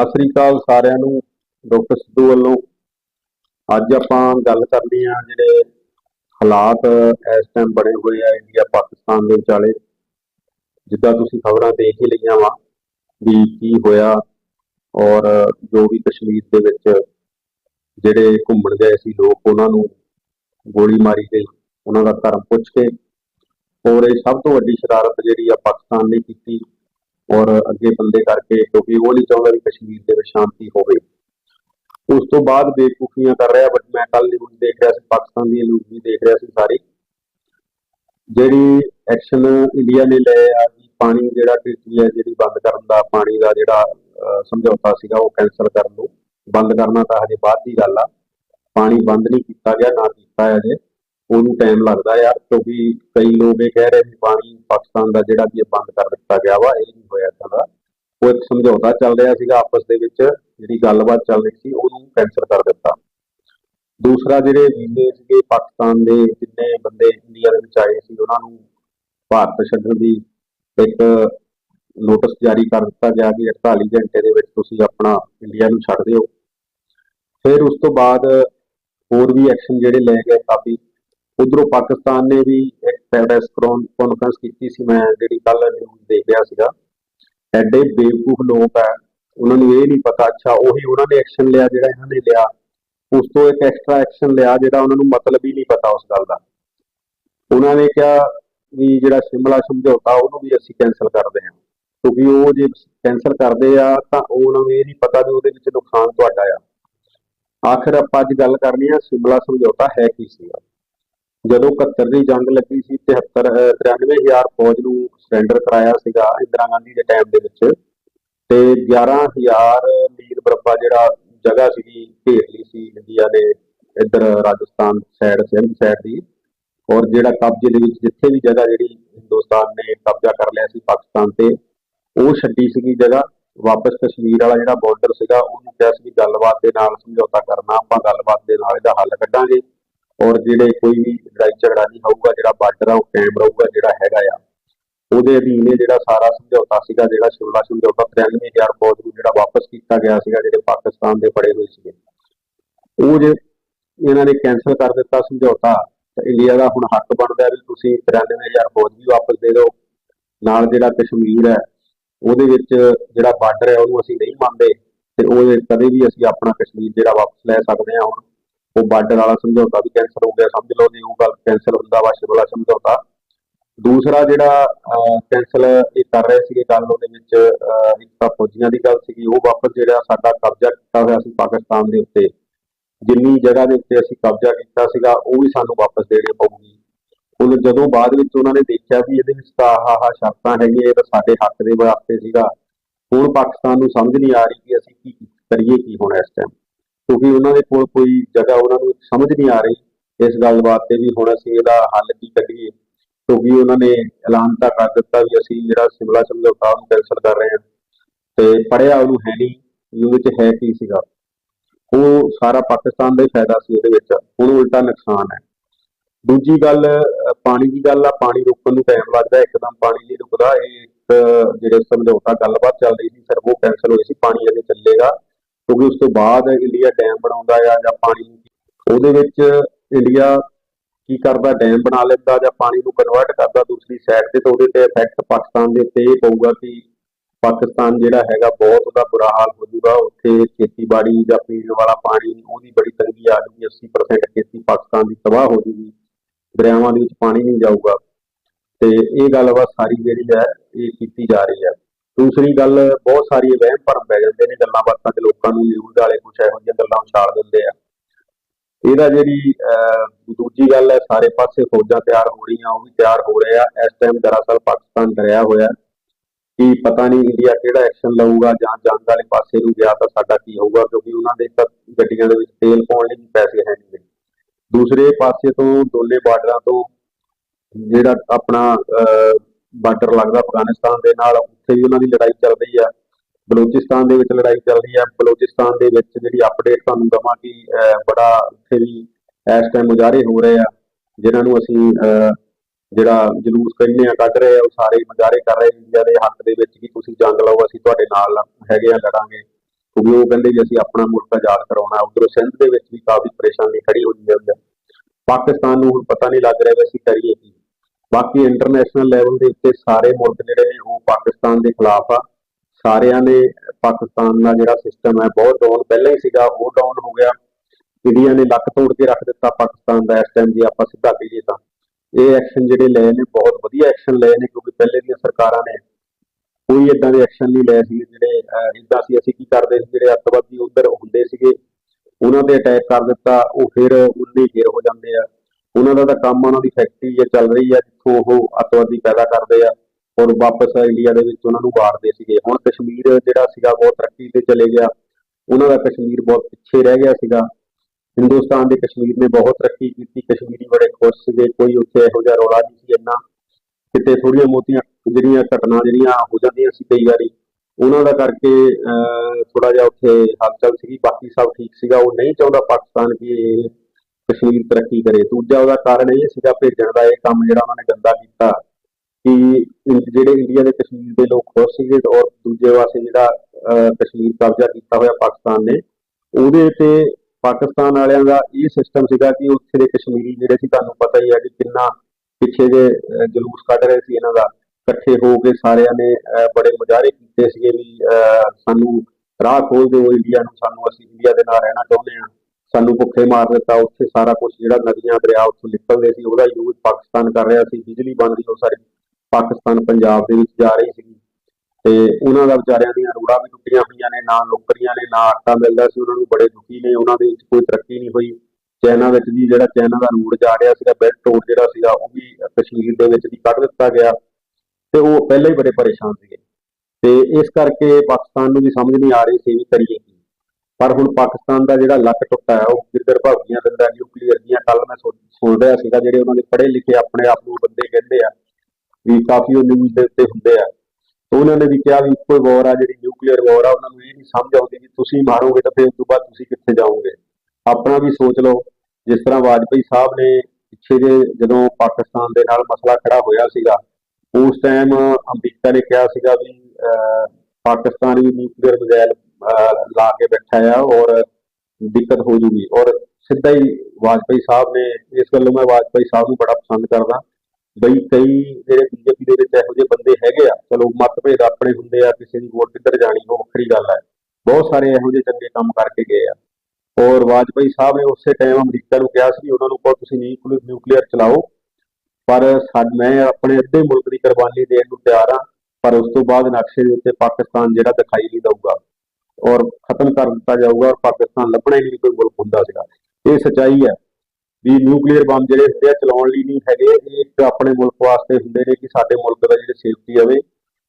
ਸਤਿ ਸ੍ਰੀ ਅਕਾਲ ਸਾਰਿਆਂ ਨੂੰ, ਡਾਕਟਰ ਸਿੱਧੂ ਵੱਲੋਂ। ਅੱਜ ਆਪਾਂ ਗੱਲ ਕਰਨੀ ਆ ਜਿਹੜੇ ਹਾਲਾਤ ਇਸ ਟਾਈਮ ਬਣੇ ਹੋਏ ਆ ਇੰਡੀਆ, ਪਾਕਿਸਤਾਨ ਦੇ ਵਿਚਾਲੇ। ਜਿੱਦਾਂ ਤੁਸੀਂ ਖਬਰਾਂ ਦੇਖ ਹੀ ਲਈਆਂ ਵਾ ਵੀ ਕੀ ਹੋਇਆ ਔਰ ਜੋ ਵੀ ਕਸ਼ਮੀਰ ਦੇ ਵਿੱਚ ਜਿਹੜੇ ਘੁੰਮਣ ਗਏ ਸੀ ਲੋਕ, ਉਹਨਾਂ ਨੂੰ ਗੋਲੀ ਮਾਰੀ ਗਈ। ਉਹਨਾਂ ਦਾ ਧਰਮ ਪੁੱਛ ਕੇ ਔਰ ਇਹ ਸਭ ਤੋਂ ਵੱਡੀ ਸ਼ਰਾਰਤ ਜਿਹੜੀ ਆ ਪਾਕਿਸਤਾਨ ਨੇ ਕੀਤੀ ਔਰ ਅੱਗੇ ਬੰਦੇ ਕਰਕੇ, ਕਿਉਂਕਿ ਉਹ ਨਹੀਂ ਚਾਹੁੰਦਾ ਵੀ ਕਸ਼ਮੀਰ ਦੇ ਵਿੱਚ ਸ਼ਾਂਤੀ ਹੋਵੇ। ਉਸ ਤੋਂ ਬਾਅਦ ਬੇਵਕੂਫੀਆਂ ਕਰ ਰਿਹਾ ਬਟ ਮੈਂ ਕੱਲ ਨਿਊਜ਼ ਦੇਖ ਰਿਹਾ ਸੀ, ਪਾਕਿਸਤਾਨ ਦੀ ਨਿਊਜ਼ ਵੀ ਦੇਖ ਰਿਹਾ ਸੀ ਸਾਰੀ। ਜਿਹੜੀ ਐਕਸ਼ਨ ਇੰਡੀਆ ਨੇ ਲਏ ਆ, ਵੀ ਪਾਣੀ ਜਿਹੜਾ ਟ੍ਰੀਟੀ ਹੈ, ਜਿਹੜੀ ਬੰਦ ਕਰਨ ਦਾ, ਪਾਣੀ ਦਾ ਜਿਹੜਾ ਸਮਝੌਤਾ ਸੀਗਾ, ਉਹ ਕੈਨਸਲ ਕਰਨ ਲਓ ਬੰਦ ਕਰਨਾ ਤਾਂ ਹਜੇ ਬਾਅਦ ਦੀ ਗੱਲ ਆ। ਪਾਣੀ ਬੰਦ ਨਹੀਂ ਕੀਤਾ ਗਿਆ, ਨਾ ਕੀਤਾ ਹੈ ਅਜੇ ਉਹਨੂੰ ਟਾਈਮ ਲੱਗਦਾ ਯਾਰ, ਕਿਉਂਕਿ ਕਈ ਲੋਕ ਇਹ ਕਹਿ ਰਹੇ ਵੀ ਪਾਣੀ ਪਾਕਿਸਤਾਨ ਦਾ ਜਿਹੜਾ ਵੀ ਇਹ ਬੰਦ ਕਰ ਦਿੱਤਾ ਗਿਆ ਵਾ, ਇਹ ਨਹੀਂ ਹੋਇਆ ਏਦਾਂ ਦਾ। ਉਹ ਇੱਕ ਸਮਝੌਤਾ ਚੱਲ ਰਿਹਾ ਸੀਗਾ ਆਪਸ ਦੇ ਵਿੱਚ, ਜਿਹੜੀ ਗੱਲਬਾਤ ਚੱਲ ਰਹੀ ਸੀ, ਉਹਨੂੰ ਕੈਨਸਲ ਕਰ ਦਿੱਤਾ। ਦੂਸਰਾ ਜਿਹੜੇ ਵੀਜ਼ੇ ਸੀਗੇ ਪਾਕਿਸਤਾਨ ਦੇ, ਜਿੰਨੇ ਬੰਦੇ ਇੰਡੀਆ ਦੇ ਵਿੱਚ ਆਏ ਸੀ, ਉਹਨਾਂ ਨੂੰ ਭਾਰਤ ਛੱਡਣ ਦੀ ਇੱਕ ਨੋਟਿਸ ਜਾਰੀ ਕਰ ਦਿੱਤਾ ਗਿਆ ਕਿ 48 ਘੰਟੇ ਦੇ ਵਿੱਚ ਤੁਸੀਂ ਆਪਣਾ ਇੰਡੀਆ ਨੂੰ ਛੱਡ ਦਿਓ। ਫਿਰ ਉਸ ਤੋਂ ਬਾਅਦ ਹੋਰ ਵੀ ਐਕਸ਼ਨ ਜਿਹੜੇ ਲਏ ਗਏ ਕਾਫੀ ਉਧਰੋਂ ਪਾਕਿਸਤਾਨ ਨੇ ਵੀ ਇੱਕ ਪ੍ਰੈਸ ਕਾਨਫਰੰਸ ਕੀਤੀ ਸੀ। ਮੈਂ ਜਿਹੜੀ ਕੱਲ ਨਿਊਜ਼ ਦੇਖ ਰਿਹਾ ਸੀਗਾ, ਐਡੇ ਬੇਵਕੂਫ ਲੋਕ ਆ। ਉਹਨਾਂ ਨੂੰ ਇਹ ਨਹੀਂ ਪਤਾ, ਅੱਛਾ, ਉਹੀ ਉਹਨਾਂ ਨੇ ਐਕਸ਼ਨ ਲਿਆ ਜਿਹੜਾ ਇਹਨਾਂ ਨੇ ਲਿਆ। ਉਸ ਤੋਂ ਇੱਕ ਐਕਸਟਰਾ ਐਕਸ਼ਨ ਲਿਆ ਜਿਹੜਾ ਉਹਨਾਂ ਨੂੰ ਮਤਲਬ ਹੀ ਨਹੀਂ ਪਤਾ ਉਸ ਗੱਲ ਦਾ। ਉਹਨਾਂ ਨੇ ਕਿਹਾ ਵੀ ਜਿਹੜਾ ਸ਼ਿਮਲਾ ਸਮਝੌਤਾ, ਉਹਨੂੰ ਵੀ ਅਸੀਂ ਕੈਨਸਲ ਕਰਦੇ ਹਾਂ। ਕਿਉਂਕਿ ਉਹ ਜੇ ਕੈਨਸਲ ਕਰਦੇ ਆ, ਤਾਂ ਉਹਨਾਂ ਨੂੰ ਇਹ ਨਹੀਂ ਪਤਾ ਵੀ ਉਹਦੇ ਵਿੱਚ ਨੁਕਸਾਨ ਤੁਹਾਡਾ ਆ। ਆਖਰ ਆਪਾਂ ਅੱਜ ਗੱਲ ਕਰਨੀ ਆ, ਸ਼ਿਮਲਾ ਸਮਝੌਤਾ ਹੈ ਕੀ ਸੀਗਾ? ਜਦੋਂ 71 ਦੀ ਜੰਗ ਲੱਗੀ ਸੀ 73 ਅਹ 93000 ਫੌਜ ਨੂੰ ਸਰੈਂਡਰ ਕਰਾਇਆ ਸੀਗਾ ਇੰਦਰਾ ਗਾਂਧੀ ਦੇ ਟਾਈਮ ਦੇ ਵਿੱਚ ਤੇ 11000 ਮੀਲ ਬਰਬਾ ਜਿਹੜਾ ਜਗ੍ਹਾ ਸੀਗੀ ਘੇਰ ਲਈ ਸੀ ਇੰਡੀਆ ਨੇ ਇੱਧਰ ਰਾਜਸਥਾਨ ਸਾਈਡ ਸਿੰਧ ਸਾਈਡ ਦੀ ਔਰ ਜਿਹੜਾ ਕਬਜ਼ੇ ਦੇ ਵਿੱਚ ਜਿੱਥੇ ਵੀ ਜਗ੍ਹਾ ਜਿਹੜੀ ਹਿੰਦੁਸਤਾਨ ਨੇ ਕਬਜ਼ਾ ਕਰ ਲਿਆ ਸੀ ਪਾਕਿਸਤਾਨ ਤੇ, ਉਹ ਛੱਡੀ ਸੀਗੀ ਜਗ੍ਹਾ। ਵਾਪਸ ਕਸ਼ਮੀਰ ਵਾਲਾ ਜਿਹੜਾ ਬਾਰਡਰ ਸੀਗਾ, ਉਹਨੂੰ ਕਿਹਾ ਸੀ ਗੱਲਬਾਤ ਦੇ ਨਾਲ ਸਮਝੌਤਾ ਕਰਨਾ, ਆਪਾਂ ਗੱਲਬਾਤ ਦੇ ਨਾਲ ਇਹਦਾ ਹੱਲ ਕੱਢਾਂਗੇ। ਔਰ ਜਿਹੜੇ ਕੋਈ ਵੀ ਲੜਾਈ ਝਗੜਾ ਨਹੀਂ ਹੋਊਗਾ, ਜਿਹੜਾ ਬਾਰਡਰ ਆ, ਉਹ ਕਾਇਮ ਰਹੂਗਾ, ਜਿਹੜਾ ਹੈਗਾ ਆ। ਉਹਦੇ ਅਧੀਨ ਇਹ ਜਿਹੜਾ ਸਾਰਾ ਸਮਝੌਤਾ ਸੀਗਾ, ਜਿਹੜਾ ਸ਼ਿਮਲਾ ਸਮਝੌਤਾ 93000 ਫੌਜ ਨੂੰ ਜਿਹੜਾ ਵਾਪਸ ਕੀਤਾ ਗਿਆ ਸੀਗਾ, ਜਿਹੜੇ ਪਾਕਿਸਤਾਨ ਦੇ ਫੜੇ ਹੋਏ ਸੀਗੇ। ਉਹ ਜੇ ਇਹਨਾਂ ਨੇ ਕੈਨਸਲ ਕਰ ਦਿੱਤਾ ਸਮਝੌਤਾ, ਤਾਂ ਇੰਡੀਆ ਦਾ ਹੁਣ ਹੱਕ ਬਣਦਾ ਵੀ ਤੁਸੀਂ 93000 ਫੌਜ ਵੀ ਵਾਪਸ ਦੇ ਦਿਓ। ਨਾਲ ਜਿਹੜਾ ਕਸ਼ਮੀਰ ਹੈ, ਉਹਦੇ ਵਿੱਚ ਜਿਹੜਾ ਬਾਰਡਰ ਹੈ, ਉਹਨੂੰ ਅਸੀਂ ਨਹੀਂ ਮੰਨਦੇ। ਤੇ ਉਹ ਕਦੇ ਵੀ ਅਸੀਂ ਆਪਣਾ ਕਸ਼ਮੀਰ ਜਿਹੜਾ ਵਾਪਸ ਲੈ ਸਕਦੇ ਹਾਂ ਹੁਣ। ਉਹ ਬਾਰਡਰ ਵਾਲਾ ਸਮਝੌਤਾ ਵੀ ਕੈਨਸਲ ਹੋ ਗਿਆ, ਸਮਝ ਲਓ ਜੀ ਗੱਲ ਕੈਨਸਲ ਹੁੰਦਾ ਵਾ ਸ਼ਿਮਲਾ ਸਮਝੌਤਾ। ਦੂਸਰਾ ਜਿਹੜਾ ਕੈਨਸਲ ਇਹ ਕਰ ਰਹੇ ਸੀਗੇ ਗੱਲ ਉਹਦੇ ਵਿੱਚ ਇੱਕ ਤਾਂ ਫੌਜੀਆਂ ਦੀ ਗੱਲ ਸੀਗੀ, ਉਹ ਵਾਪਸ ਜਿਹੜਾ ਸਾਡਾ ਕਬਜ਼ਾ ਕੀਤਾ ਹੋਇਆ ਸੀ ਪਾਕਿਸਤਾਨ ਦੇ ਉੱਤੇ, ਜਿੰਨੀ ਜਗ੍ਹਾ ਦੇ ਉੱਤੇ ਅਸੀਂ ਕਬਜ਼ਾ ਕੀਤਾ ਸੀਗਾ, ਉਹ ਵੀ ਸਾਨੂੰ ਵਾਪਸ ਦੇਣੀ ਪਊਗੀ। ਹੁਣ ਜਦੋਂ ਬਾਅਦ ਵਿੱਚ ਉਹਨਾਂ ਨੇ ਦੇਖਿਆ ਵੀ ਇਹਦੇ ਵਿੱਚ ਤਾਂ ਆਹ ਆਹ ਸ਼ਰਤਾਂ ਹੈਗੀਆਂ, ਇਹ ਤਾਂ ਸਾਡੇ ਹੱਕ ਦੇ ਵਾਸਤੇ ਸੀਗਾ। ਹੁਣ ਪਾਕਿਸਤਾਨ ਨੂੰ ਸਮਝ ਨਹੀਂ ਆ ਰਹੀ ਕਿ ਅਸੀਂ ਕੀ ਕਰੀਏ, ਕੀ ਹੁਣ ਇਸ ਟਾਈਮ ਕਿਉਂਕਿ ਉਹਨਾਂ ਦੇ ਕੋਲ ਕੋਈ ਜਗ੍ਹਾ ਉਹਨਾਂ ਨੂੰ ਸਮਝ ਨਹੀਂ ਆ ਰਹੀ ਇਸ ਗੱਲਬਾਤ ਤੇ ਵੀ ਹੁਣ ਅਸੀਂ ਇਹਦਾ ਹੱਲ ਕੀ ਕੱਢੀਏ। ਕਿਉਂਕਿ ਉਹਨਾਂ ਨੇ ਐਲਾਨ ਤਾਂ ਕਰ ਦਿੱਤਾ ਵੀ ਅਸੀਂ ਜਿਹੜਾ ਸਿਮਲਾ ਸਮਝੌਤਾ ਉਹਨੂੰ ਕੈਂਸਲ ਕਰ ਰਹੇ ਹਾਂ। ਤੇ ਪੜਿਆ ਉਹਨੂੰ ਹੈ ਨਹੀਂ ਵੀ ਉਹਦੇ ਵਿੱਚ ਹੈ ਕੀ ਸੀਗਾ। ਉਹ ਸਾਰਾ ਪਾਕਿਸਤਾਨ ਦਾ ਹੀ ਫਾਇਦਾ ਸੀ ਉਹਦੇ ਵਿੱਚ। ਹੁਣ ਉਲਟਾ ਨੁਕਸਾਨ ਹੈ। ਦੂਜੀ ਗੱਲ ਪਾਣੀ ਦੀ ਗੱਲ ਆ। ਪਾਣੀ ਰੁਕਣ ਨੂੰ ਟਾਈਮ ਲੱਗਦਾ ਹੈ, ਇੱਕਦਮ ਪਾਣੀ ਨਹੀਂ ਰੁਕਦਾ। ਇਹ ਇੱਕ ਜਿਹੜੇ ਸਮਝੌਤਾ ਗੱਲਬਾਤ ਚੱਲ ਰਹੀ ਸੀ ਸਰ ਉਹ ਕੈਂਸਲ ਹੋਈ ਸੀ। ਪਾਣੀ ਅਜੇ ਚੱਲੇਗਾ। ਕਿਉਂਕਿ ਉਸ ਤੋਂ ਬਾਅਦ ਇੰਡੀਆ ਡੈਮ ਬਣਾਉਂਦਾ ਆ ਜਾਂ ਪਾਣੀ ਉਹਦੇ ਵਿੱਚ ਇੰਡੀਆ ਕੀ ਕਰਦਾ, ਡੈਮ ਬਣਾ ਲੈਂਦਾ ਜਾਂ ਪਾਣੀ ਨੂੰ ਕਨਵਰਟ ਕਰਦਾ ਦੂਸਰੀ ਸਾਈਡ ਤੇ ਤਾਂ ਉਹਦੇ ਤੇ ਇਫੈਕਟ ਪਾਕਿਸਤਾਨ ਦੇ ਉੱਤੇ ਇਹ ਪਊਗਾ ਕਿ ਪਾਕਿਸਤਾਨ ਜਿਹੜਾ ਹੈਗਾ ਬਹੁਤ ਉਹਦਾ ਬੁਰਾ ਹਾਲ ਹੋ ਜਾਊਗਾ। ਉੱਥੇ ਖੇਤੀਬਾੜੀ ਜਾਂ ਪੀਣ ਵਾਲਾ ਪਾਣੀ ਉਹਦੀ ਬੜੀ ਤੰਗੀ ਆ ਜੂਗੀ 80% ਖੇਤੀ ਪਾਕਿਸਤਾਨ ਦੀ ਤਬਾਹ ਹੋ ਜਾਊਗੀ, ਦਰਿਆਵਾਂ ਦੇ ਵਿੱਚ ਪਾਣੀ ਨਹੀਂ ਜਾਊਗਾ। ਤੇ ਇਹ ਗੱਲ ਵਾ ਸਾਰੀ ਜਿਹੜੀ ਹੈ, ਇਹ ਕੀਤੀ ਜਾ ਰਹੀ ਹੈ। ਦੂਸਰੀ ਗੱਲ, ਬਹੁਤ ਸਾਰੀ ਵਹਿਮ ਭਰਮ ਪੈ ਜਾਂਦੇ ਨੇ ਗੱਲਾਂ ਬਾਤਾਂ ਤੇ, ਲੋਕਾਂ ਨੂੰ ਨਿਊਜ਼ ਵਾਲੇ ਕੁਛ ਇਹੋ ਜਿਹੀਆਂ ਗੱਲਾਂ ਉਛਾਲ ਦਿੰਦੇ ਆ। ਇਹਦਾ ਜਿਹੜੀ ਦੂਜੀ ਗੱਲ ਹੈ, ਸਾਰੇ ਪਾਸੇ ਫੌਜਾਂ ਤਿਆਰ ਹੋ ਰਹੀਆਂ, ਉਹ ਵੀ ਤਿਆਰ ਹੋ ਰਹੇ ਆ। ਇਸ ਟਾਈਮ ਦਰਅਸਲ ਪਾਕਿਸਤਾਨ ਡਰਿਆ ਹੋਇਆ ਕਿ ਪਤਾ ਨਹੀਂ ਇੰਡੀਆ ਕਿਹੜਾ ਐਕਸ਼ਨ ਲਊਗਾ ਜਾਂ ਜੰਗ ਵਾਲੇ ਪਾਸੇ ਨੂੰ ਗਿਆ ਤਾਂ ਸਾਡਾ ਕੀ ਹੋਊਗਾ, ਕਿਉਂਕਿ ਉਹਨਾਂ ਦੇ ਗੱਡੀਆਂ ਦੇ ਵਿੱਚ ਤੇਲ ਪਾਉਣ ਲਈ ਵੀ ਪੈਸੇ ਹੈ ਨਹੀਂ ਦੂਸਰੇ ਪਾਸੇ ਤੋਂ ਦੋਨੇ ਬਾਰਡਰਾਂ ਤੋਂ ਜਿਹੜਾ ਆਪਣਾ ਬਾਰਡਰ ਲੱਗਦਾ ਅਫਗਾਨਿਸਤਾਨ ਦੇ ਨਾਲ। ਉੱਥੇ ਵੀ ਉਹਨਾਂ ਦੀ ਲੜਾਈ ਚੱਲ ਰਹੀ ਆ। ਬਲੋਚਿਸਤਾਨ ਦੇ ਵਿੱਚ ਲੜਾਈ ਚੱਲ ਰਹੀ ਆ। ਬਲੋਚਿਸਤਾਨ ਦੇ ਵਿੱਚ ਜਿਹੜੀ ਅਪਡੇਟ ਤੁਹਾਨੂੰ ਦਵਾਂ ਕਿ ਬੜਾ ਉੱਥੇ ਵੀ ਇਸ ਟਾਈਮ ਮੁਜ਼ਾਹਰੇ ਹੋ ਰਹੇ ਆ। ਜਿਨ੍ਹਾਂ ਨੂੰ ਅਸੀਂ ਜਿਹੜਾ ਜਲੂਸ ਕਹਿੰਦੇ ਆ, ਕੱਢ ਰਹੇ ਆ, ਉਹ ਸਾਰੇ ਮੁਜ਼ਾਹਰੇ ਕਰ ਰਹੇ ਇੰਡੀਆ ਦੇ ਹੱਕ ਦੇ ਵਿੱਚ ਕਿ ਤੁਸੀਂ ਜੰਗ ਲਓ, ਅਸੀਂ ਤੁਹਾਡੇ ਨਾਲ ਹੈਗੇ ਆ, ਲੜਾਂਗੇ। ਕਿਉਂਕਿ ਉਹ ਕਹਿੰਦੇ ਵੀ ਅਸੀਂ ਆਪਣਾ ਮੁਲਕ ਆਜ਼ਾਦ ਕਰਾਉਣਾ ਉਧਰੋਂ ਸਿੰਧ ਦੇ ਵਿੱਚ ਵੀ ਕਾਫੀ ਪਰੇਸ਼ਾਨੀ ਖੜੀ ਹੋਈ ਹੈ। ਪਾਕਿਸਤਾਨ ਨੂੰ ਹੁਣ ਪਤਾ ਨਹੀਂ ਲੱਗ ਰਿਹਾ ਵੀ ਅਸੀਂ ਕਰੀਏ ਕੀ। ਬਾਕੀ ਇੰਟਰਨੈਸ਼ਨਲ ਲੈਵਲ ਦੇ ਉੱਤੇ ਸਾਰੇ ਮੁਲਕ ਜਿਹੜੇ ਨੇ ਉਹ ਪਾਕਿਸਤਾਨ ਦੇ ਖਿਲਾਫ ਆ। ਸਾਰਿਆਂ ਨੇ ਪਾਕਿਸਤਾਨ ਦਾ ਜਿਹੜਾ ਸਿਸਟਮ ਹੈ ਬਹੁਤ ਡਾਊਨ ਪਹਿਲਾਂ ਹੀ ਸੀਗਾ, ਉਹ ਡਾਊਨ ਹੋ ਗਿਆ। ਇੰਡੀਆ ਨੇ ਲੱਕ ਤੋੜ ਕੇ ਰੱਖ ਦਿੱਤਾ ਪਾਕਿਸਤਾਨ ਦਾ, ਇਸ ਟਾਈਮ ਜੇ ਆਪਾਂ ਸਿੱਧਾ ਕਹੀਏ ਤਾਂ। ਇਹ ਐਕਸ਼ਨ ਜਿਹੜੇ ਲਏ ਨੇ, ਬਹੁਤ ਵਧੀਆ ਐਕਸ਼ਨ ਲਏ ਨੇ, ਕਿਉਂਕਿ ਪਹਿਲੇ ਦੀਆਂ ਸਰਕਾਰਾਂ ਨੇ ਕੋਈ ਇਦਾਂ ਦੇ ਐਕਸ਼ਨ ਨਹੀਂ ਲਏ ਸੀ ਜਿਹੜੇ ਇਦਾਂ ਸੀ ਅਸੀਂ ਕੀ ਕਰਦੇ ਸੀ, ਜਿਹੜੇ ਅੱਤਵਾਦੀ ਉਧਰ ਹੁੰਦੇ ਸੀਗੇ, ਉਹਨਾਂ ਤੇ ਅਟੈਕ ਕਰ ਦਿੱਤਾ, ਉਹ ਫਿਰ ਉਨੇ ਘੇਰ ਹੋ ਜਾਂਦੇ ਆ। ਉਹਨਾਂ ਦਾ ਤਾਂ ਕੰਮ ਉਹਨਾਂ ਦੀ ਫੈਕਟਰੀ ਹੈ ਚੱਲ ਰਹੀ ਹੈ ਜਿੱਥੋਂ ਉਹ ਅੱਤਵਾਦੀ ਪੈਦਾ ਕਰਦੇ ਆ, ਔਰ ਵਾਪਸ ਇੰਡੀਆ ਦੇ ਵਿੱਚ ਉਹਨਾਂ ਨੂੰ ਵਾੜਦੇ ਸੀਗੇ। ਹੁਣ ਕਸ਼ਮੀਰ ਜਿਹੜਾ ਸੀਗਾ, ਬਹੁਤ ਤਰੱਕੀ ਤੇ ਚਲੇ ਗਿਆ। ਉਹਨਾਂ ਦਾ ਕਸ਼ਮੀਰ ਬਹੁਤ ਪਿੱਛੇ ਰਹਿ ਗਿਆ ਸੀਗਾ। ਹਿੰਦੁਸਤਾਨ ਦੇ ਕਸ਼ਮੀਰ ਨੇ ਬਹੁਤ ਤਰੱਕੀ ਕੀਤੀ। ਕਸ਼ਮੀਰੀ ਬੜੇ ਖੁਸ਼ ਸੀਗੇ, ਕੋਈ ਉੱਥੇ ਇਹੋ ਜਿਹਾ ਰੌਲਾ ਨਹੀਂ ਸੀ ਇੰਨਾ। ਕਿਤੇ ਥੋੜੀਆਂ ਮੋਤੀਆਂ ਜਿਹੜੀਆਂ ਘਟਨਾ ਜਿਹੜੀਆਂ ਹੋ ਜਾਂਦੀਆਂ ਸੀ ਕਈ ਵਾਰੀ, ਉਹਨਾਂ ਦਾ ਕਰਕੇ ਥੋੜਾ ਜਿਹਾ ਉੱਥੇ ਹਲਚਲ ਸੀਗੀ। ਬਾਕੀ ਸਭ ਠੀਕ ਸੀਗਾ। ਉਹ ਨਹੀਂ ਚਾਹੁੰਦਾ ਪਾਕਿਸਤਾਨ ਕਿ ਇਹ ਕਸ਼ਮੀਰ ਤਰੱਕੀ ਕਰੇ। ਦੂਜਾ ਉਹਦਾ ਕਾਰਨ ਇਹ ਸੀਗਾ ਭੇਜਣ ਦਾ ਇਹ ਕੰਮ ਜਿਹੜਾ ਉਹਨਾਂ ਨੇ ਗੰਦਾ ਕੀਤਾ ਕਿ ਜਿਹੜੇ ਇੰਡੀਆ ਦੇ ਕਸ਼ਮੀਰ ਦੇ ਲੋਕ ਖੁਸ਼ ਸੀਗੇ ਔਰ ਦੂਜੇ ਪਾਸੇ ਜਿਹੜਾ ਕਸ਼ਮੀਰ ਕਬਜ਼ਾ ਕੀਤਾ ਹੋਇਆ ਪਾਕਿਸਤਾਨ ਨੇ ਉਹਦੇ ਤੇ ਪਾਕਿਸਤਾਨ ਵਾਲਿਆਂ ਦਾ ਇਹ ਸਿਸਟਮ ਸੀਗਾ ਕਿ ਉੱਥੇ ਦੇ ਕਸ਼ਮੀਰੀ ਜਿਹੜੇ ਸੀ ਤੁਹਾਨੂੰ ਪਤਾ ਹੀ ਹੈ ਕਿ ਕਿੰਨਾ ਪਿੱਛੇ ਜੇ ਜਲੂਸ ਕੱਢ ਰਹੇ ਸੀ ਇਹਨਾਂ ਦਾ। ਇਕੱਠੇ ਹੋ ਕੇ ਸਾਰਿਆਂ ਨੇ ਬੜੇ ਮੁਜ਼ਾਹਰੇ ਕੀਤੇ ਸੀਗੇ ਵੀ ਅਹ, ਸਾਨੂੰ ਰਾਹ ਖੋਲ ਦਿਓ ਇੰਡੀਆ ਨੂੰ ਸਾਨੂੰ ਅਸੀਂ ਇੰਡੀਆ ਦੇ ਨਾਲ ਰਹਿਣਾ ਚਾਹੁੰਦੇ ਹਾਂ। ਸਾਨੂੰ ਭੁੱਖੇ ਮਾਰ ਦਿੱਤਾ, ਉੱਥੇ ਸਾਰਾ ਕੁਝ ਜਿਹੜਾ ਨਦੀਆਂ, ਦਰਿਆ ਉੱਥੋਂ ਨਿਕਲਦੇ ਸੀ, ਉਹਦਾ ਯੂਜ਼ ਪਾਕਿਸਤਾਨ ਕਰ ਰਿਹਾ ਸੀ, ਬਿਜਲੀ ਬਣਦੀ ਉਹ ਸਾਰੀ, ਪਾਕਿਸਤਾਨ, ਪੰਜਾਬ ਦੇ ਵਿੱਚ ਜਾ ਰਹੀ ਸੀ ਤੇ ਉਹਨਾਂ ਦਾ ਵਿਚਾਰਿਆਂ ਦੀਆਂ ਰੋੜਾਂ ਵੀ ਟੁੱਟੀਆਂ ਹੋਈਆਂ ਨੇ, ਨਾ ਨੌਕਰੀਆਂ ਨੇ, ਨਾ ਆਟਾ ਮਿਲਦਾ ਸੀ, ਉਹਨਾਂ ਨੂੰ ਬੜੇ ਦੁਖੀ ਨੇ, ਉਹਨਾਂ ਦੇ ਵਿੱਚ ਕੋਈ ਤਰੱਕੀ ਨਹੀਂ ਹੋਈ। ਚਾਈਨਾ ਵਿੱਚ ਵੀ ਜਿਹੜਾ ਚਾਈਨਾ ਦਾ ਰੂਟ ਜਾ ਰਿਹਾ ਸੀਗਾ ਬੈਲਟ ਰੋਡ ਜਿਹੜਾ ਸੀਗਾ, ਉਹ ਵੀ ਕਸ਼ਮੀਰ ਦੇ ਵਿੱਚ ਵੀ ਕੱਢ ਦਿੱਤਾ ਗਿਆ। ਤੇ ਉਹ ਪਹਿਲਾਂ ਹੀ ਬੜੇ ਪਰੇਸ਼ਾਨ ਸੀਗੇ। ਤੇ ਇਸ ਕਰਕੇ ਪਾਕਿਸਤਾਨ ਨੂੰ ਵੀ ਸਮਝ ਨਹੀਂ ਆ ਰਹੀ ਸੀ ਵੀ ਕਰੀਏ ਪਰ ਹੁਣ ਪਾਕਿਸਤਾਨ ਦਾ ਜਿਹੜਾ ਲੱਕ ਟੁੱਟਾ ਹੈ ਉਹ ਕਿੱਧਰ ਭਾਗੀਆਂ ਦਿੰਦਾ ਨਿਊਕਲੀਅਰ ਦੀਆਂ ਕੱਲ ਮੈਂ ਸੁਣ ਰਿਹਾ ਸੀਗਾ ਜਿਹੜੇ ਉਹਨਾਂ ਦੇ ਪੜ੍ਹੇ ਲਿਖੇ ਆਪਣੇ ਆਪ ਨੂੰ ਬੰਦੇ ਕਹਿੰਦੇ ਆ ਵੀ ਕਾਫੀ ਉਹ ਨਿਊਜ਼ ਦੇ ਉੱਤੇ ਹੁੰਦੇ ਆ। ਉਹਨਾਂ ਨੇ ਵੀ ਕਿਹਾ ਵੀ ਇੱਕੋ ਵਾਰ ਆ ਜਿਹੜੀ ਨਿਊਕਲੀਅਰ ਵਾਰ ਆ ਉਹਨਾਂ ਨੂੰ ਇਹ ਨਹੀਂ ਸਮਝ ਆਉਂਦੀ ਵੀ ਤੁਸੀਂ ਮਾਰੋਗੇ ਤਾਂ ਫਿਰ ਉਸ ਤੋਂ ਬਾਅਦ ਤੁਸੀਂ ਕਿੱਥੇ ਜਾਓਗੇ। ਆਪਣਾ ਵੀ ਸੋਚ ਲਓ ਜਿਸ ਤਰ੍ਹਾਂ ਵਾਜਪਾਈ ਸਾਹਿਬ ਨੇ ਪਿੱਛੇ ਜੇ ਜਦੋਂ ਪਾਕਿਸਤਾਨ ਦੇ ਨਾਲ ਮਸਲਾ ਖੜਾ ਹੋਇਆ ਸੀਗਾ ਉਸ ਟਾਈਮ ਅਮਰੀਕਾ ਨੇ ਕਿਹਾ ਸੀਗਾ ਵੀ ਅਹ, ਪਾਕਿਸਤਾਨ ਵੀ ਨਿਊਕਲੀਅਰ ਮਿਜ਼ਾਈਲ ਲਾ ਕੇ ਬੈਠਾ ਆ ਔਰ ਦਿੱਕਤ ਹੋ ਜੂਗੀ। ਔਰ ਸਿੱਧਾ ਹੀ ਵਾਜਪਾਈ ਸਾਹਿਬ ਨੇ ਇਸ ਗੱਲੋਂ ਮੈਂ ਵਾਜਪਾਈ ਸਾਹਿਬ ਨੂੰ ਬੜਾ ਪਸੰਦ ਕਰਦਾ। ਬਈ ਕਈ ਜਿਹੜੇ ਬੀਜੇਪੀ ਦੇ ਵਿੱਚ ਇਹੋ ਜਿਹੇ ਬੰਦੇ ਹੈਗੇ ਆ, ਚਲੋ ਮਤਭੇਦ ਆਪਣੇ ਹੁੰਦੇ ਆ, ਕਿਸੇ ਦੀ ਵੋਟ ਕਿੱਧਰ ਜਾਣੀ, ਉਹ ਵੱਖਰੀ ਗੱਲ ਹੈ ਬਹੁਤ ਸਾਰੇ ਇਹੋ ਜਿਹੇ ਚੰਗੇ ਕੰਮ ਕਰਕੇ ਗਏ ਆ। ਔਰ ਵਾਜਪਾਈ ਸਾਹਿਬ ਨੇ ਉਸੇ ਟਾਈਮ ਅਮਰੀਕਾ ਨੂੰ ਕਿਹਾ ਸੀ, ਉਹਨਾਂ ਨੂੰ ਕਹੋ ਤੁਸੀਂ ਨਿਊਕਲੀਅਰ ਨਿਊਕਲੀਅਰ ਚਲਾਓ। ਪਰ ਸਾ- ਮੈਂ ਆਪਣੇ ਅੱਧੇ ਮੁਲਕ ਦੀ ਕੁਰਬਾਨੀ ਦੇਣ ਨੂੰ ਤਿਆਰ ਹਾਂ ਪਰ ਉਸ ਤੋਂ ਬਾਅਦ ਨਕਸ਼ੇ ਦੇ ਉੱਤੇ ਪਾਕਿਸਤਾਨ ਜਿਹੜਾ ਦਿਖਾਈ ਨਹੀਂ ਦਊਗਾ। ਔਰ ਖਤਮ ਕਰ ਦਿੱਤਾ ਜਾਊਗਾ ਔਰ ਪਾਕਿਸਤਾਨ ਲੱਭਣਾ ਹੀ ਨਹੀਂ, ਕੋਈ ਮੁਲਕ ਹੁੰਦਾ ਸੀਗਾ। ਇਹ ਸਚਾਈ ਹੈ ਵੀ ਨਿਊਕਲੀਅਰ ਬੰਬ ਜਿਹੜੇ ਹੁੰਦੇ ਆ, ਚਲਾਉਣ ਲਈ ਨਹੀਂ ਹੈਗੇ। ਇਹ ਇੱਕ ਆਪਣੇ ਮੁਲਕ ਵਾਸਤੇ ਹੁੰਦੇ ਨੇ ਕਿ ਸਾਡੇ ਮੁਲਕ ਦਾ ਜਿਹੜੀ ਸੇਫਟੀ ਆਵੇ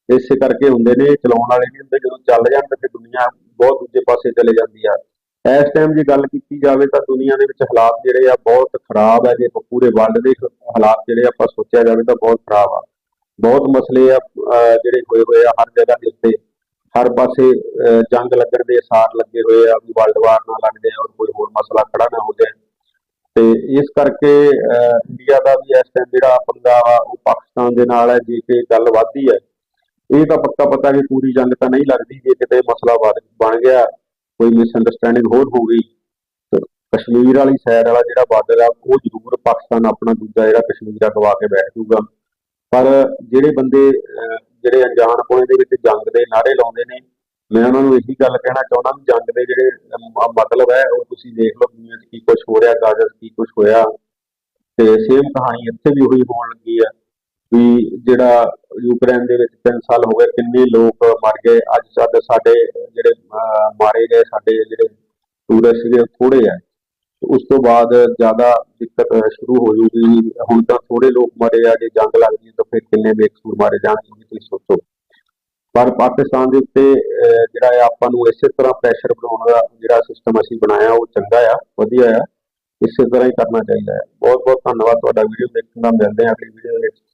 ਇਸੇ ਕਰਕੇ ਹੁੰਦੇ ਨੇ, ਚਲਾਉਣ ਵਾਲੇ ਨਹੀਂ ਹੁੰਦੇ। ਜਦੋਂ ਚੱਲ ਜਾਣ ਤਾਂ ਦੁਨੀਆ ਬਹੁਤ ਦੂਜੇ ਪਾਸੇ ਚਲੇ ਜਾਂਦੀ ਆ। ਇਸ ਟਾਈਮ ਜੇ ਗੱਲ ਕੀਤੀ ਜਾਵੇ ਤਾਂ ਦੁਨੀਆ ਦੇ ਵਿੱਚ ਹਾਲਾਤ ਜਿਹੜੇ ਆ ਬਹੁਤ ਖਰਾਬ ਹੈ ਜੇ ਪੂਰੇ ਵਰਲਡ ਦੇ ਹਾਲਾਤ ਜਿਹੜੇ ਆਪਾਂ ਸੋਚਿਆ ਜਾਵੇ ਤਾਂ ਬਹੁਤ ਖਰਾਬ ਆ। ਬਹੁਤ ਮਸਲੇ ਆ ਜਿਹੜੇ ਹੋਏ ਹੋਏ ਆ ਹਰ ਜਗ੍ਹਾ ਦੇ ਉੱਤੇ। ਹਰ ਪਾਸੇ ਜੰਗ ਲੱਗਣ ਦੇ ਅਸਾਰ ਲੱਗੇ ਹੋਏ ਆ ਵੀ ਵਰਲਡ ਵਾਰ ਨਾ ਲੱਗ ਜਾਏ ਔਰ ਕੋਈ ਹੋਰ ਮਸਲਾ ਖੜਾ ਨਾ ਹੋ ਜਾਏ। ਤੇ ਇਸ ਕਰਕੇ ਇੰਡੀਆ ਦਾ ਵੀ ਇਸ ਟਾਈਮ ਜਿਹੜਾ ਪੰਗਾ ਵਾ ਉਹ ਪਾਕਿਸਤਾਨ ਦੇ ਨਾਲ ਹੈ ਜੇ ਕਿ ਗੱਲ ਵੱਧਦੀ ਹੈ। ਇਹ ਤਾਂ ਪੱਕਾ ਪਤਾ ਕਿ ਪੂਰੀ ਜੰਗ ਤਾਂ ਨਹੀਂ ਲੱਗਦੀ ਜੇ ਕਿਤੇ ਮਸਲਾ ਬਣ ਗਿਆ ਕੋਈ ਮਿਸਅੰਡਰਸਟੈਂਡਿੰਗ ਹੋਰ ਹੋ ਗਈ ਕਸ਼ਮੀਰ ਵਾਲੀ ਸਾਈਡ ਵਾਲਾ ਜਿਹੜਾ ਬਾਰਡਰ ਆ ਉਹ ਜ਼ਰੂਰ ਪਾਕਿਸਤਾਨ ਆਪਣਾ ਦੂਜਾ ਜਿਹੜਾ ਕਸ਼ਮੀਰ ਆ ਗਵਾ ਕੇ ਬੈਠ ਜੂਗਾ। ਪਰ ਜਿਹੜੇ ਬੰਦੇ ਅਹ, ਜਿਹੜੇ ਅਣਜਾਣ ਕੋਲੇ ਦੇ ਵਿੱਚ ਜੰਗ ਦੇ ਨਾਰੇ ਲਾਉਂਦੇ ਨੇ। ਮੈਂ ਉਹਨਾਂ ਨੂੰ ਇਹੀ ਗੱਲ ਕਹਿਣਾ ਚਾਹੁੰਦਾ ਵੀ ਜੰਗ ਦੇ ਜਿਹੜੇ ਮਤਲਬ ਹੈ ਉਹ ਤੁਸੀਂ ਦੇਖ ਲਓ ਦੁਨੀਆ 'ਚ ਕੀ ਕੁਝ ਹੋ ਰਿਹਾ ਗਾਜ਼ਾ 'ਚ ਕੀ ਕੁਝ ਹੋਇਆ। ਤੇ ਸੇਮ ਕਹਾਣੀ ਇੱਥੇ ਵੀ ਉਹੀ ਹੋਣ ਲੱਗੀ ਆ ਵੀ ਜਿਹੜਾ ਯੂਕਰੇਨ ਦੇ ਵਿੱਚ 3 ਸਾਲ ਹੋ ਗਏ ਕਿੰਨੇ ਲੋਕ ਮਰ ਗਏ। ਅੱਜ ਸਾਡੇ ਸਾਡੇ ਜਿਹੜੇ ਅਹ, ਮਾਰੇ ਗਏ ਸਾਡੇ ਜਿਹੜੇ ਟੂਰਿਸਟ ਸੀਗੇ ਥੋੜੇ ਆ। ਉਸ ਤੋਂ ਬਾਅਦ ਜ਼ਿਆਦਾ ਦਿੱਕਤ ਸ਼ੁਰੂ ਹੋ ਜੂਗੀ ਹੁਣ ਤਾਂ ਥੋੜੇ ਲੋਕ ਮਰੇ ਆ ਜੇ ਜੰਗ ਲੱਗਦੀ ਗਈ ਤਾਂ ਫਿਰ ਕਿੰਨੇ ਬੇਕਸੂਰ ਮਾਰੇ ਜਾਣਗੇ ਤੁਸੀਂ ਸੋਚੋ। ਪਰ ਪਾਕਿਸਤਾਨ ਦੇ ਉੱਤੇ ਅਹ, ਜਿਹੜਾ ਆ ਆਪਾਂ ਨੂੰ ਇਸੇ ਤਰ੍ਹਾਂ ਪ੍ਰੈਸ਼ਰ ਬਣਾਉਣ ਦਾ ਜਿਹੜਾ ਸਿਸਟਮ ਅਸੀਂ ਬਣਾਇਆ ਉਹ ਚੰਗਾ ਆ ਵਧੀਆ ਆ। ਇਸੇ ਤਰ੍ਹਾਂ ਹੀ ਕਰਨਾ ਚਾਹੀਦਾ ਹੈ ਬਹੁਤ ਬਹੁਤ ਧੰਨਵਾਦ ਤੁਹਾਡਾ ਵੀਡੀਓ ਦੇਖਣ ਦਾ। ਮਿਲਦੇ ਹਾਂ ਅਗਲੀ ਵੀਡੀਓ ਦੇ ਵਿੱਚ।